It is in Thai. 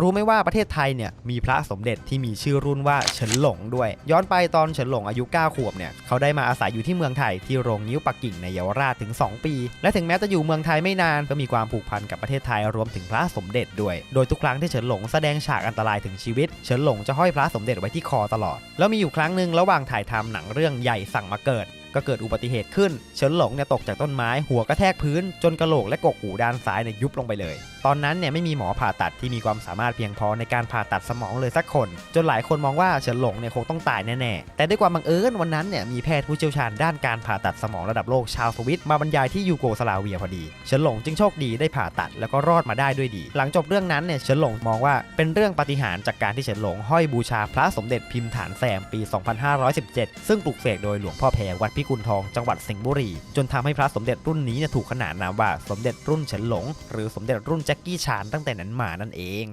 รู้ไหมว่าประเทศไทยเนี่ยมีพระสมเด็จที่มีชื่อรุ่นว่าเฉินหลงด้วย ย้อนไปตอนเฉินหลงอายุ 9 ขวบเนี่ยเขาได้มาอาศัยอยู่ที่เมืองไทยที่โรงนิ้วปักกิ่งในเยาวราชถึง 2 ปี และถึงแม้จะอยู่เมืองไทยไม่นานก็มีความผูกพันกับประเทศไทยรวมถึงพระสมเด็จด้วย โดยทุกครั้งที่เฉินหลงแสดงฉากอันตรายถึงชีวิตเฉินหลงจะห้อยพระสมเด็จไว้ที่คอตลอด แล้วมีอยู่ครั้งหนึ่งระหว่างถ่ายทำหนังเรื่องใหญ่สั่งมาเกิด ก็เกิดอุบัติเหตุขึ้น เฉินหลงเนี่ยตกจากต้นไม้ หัวกระแทกพื้น จนกระโหลกและกกหูด้านซ้ายเนี่ยยุบลงไปเลย ตอนนั้นเนี่ยไม่มีหมอผ่าตัดที่มีความสามารถเพียงพอในการผ่าตัดสมองเลยสักคน จนหลายคนมองว่าเฉินหลงเนี่ยคงต้องตายแน่ๆ แต่ด้วยความบังเอิญวันนั้นเนี่ยมีแพทย์ผู้เชี่ยวชาญด้านการผ่าตัดสมองระดับโลกชาวสวิตมาบรรยายที่ยูโกสลาเวียพอดี เฉินหลงจึงโชคดีได้ผ่าตัดแล้วก็รอดมาได้ด้วยดี หลังจบเรื่องนั้นเนี่ยเฉินหลงมองว่าเป็นเรื่องปาฏิหารย์จากการที่เฉินหลงห้อยบูชาพระสมเด็จพิมพ์ฐานแซมปี 2517 ซึ่งปลูกเสกโดยหลวงพ่อแพรวัดพิกุลทองจังหวัดสิงห์บุรี จนทำให้พระสมเด็จรุ่นนี้ถูกขนานนามว่าสมเด็จรุ่นเฉินหลง หรือสมเด็จรุ่นแจ็คกี้ชานตั้งแต่นั้นมานั่นเอง